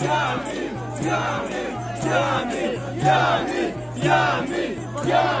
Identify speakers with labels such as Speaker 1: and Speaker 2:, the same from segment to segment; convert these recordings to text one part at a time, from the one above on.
Speaker 1: Yani, yani, yani, yani. Yeah.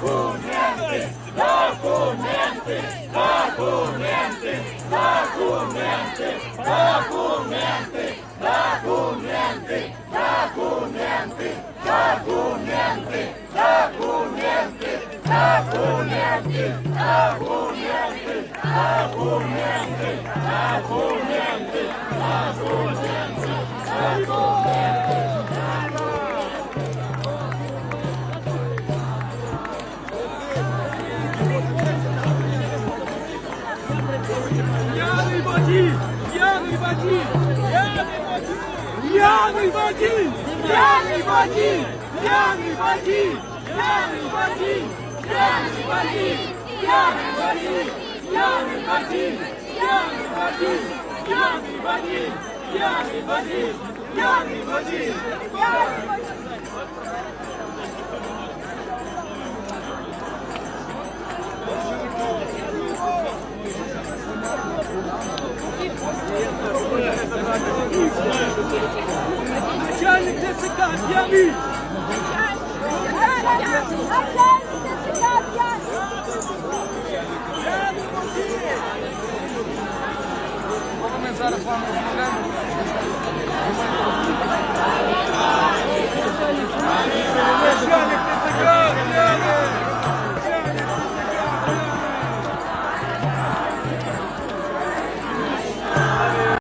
Speaker 1: Документи, документи, документи, документи, документи, документи. П'яний водій! П'яний водій! П'яний водій! П'яний водій! П'яний водій! П'яний водій! П'яний водій! П'яний водій! П'яний водій! П'яний водій! П'яний водій! П'яний водій! П'яний водій! П'яний водій! Начальник ДЦК, п'яний! Бо вони зараз вам розмовляють.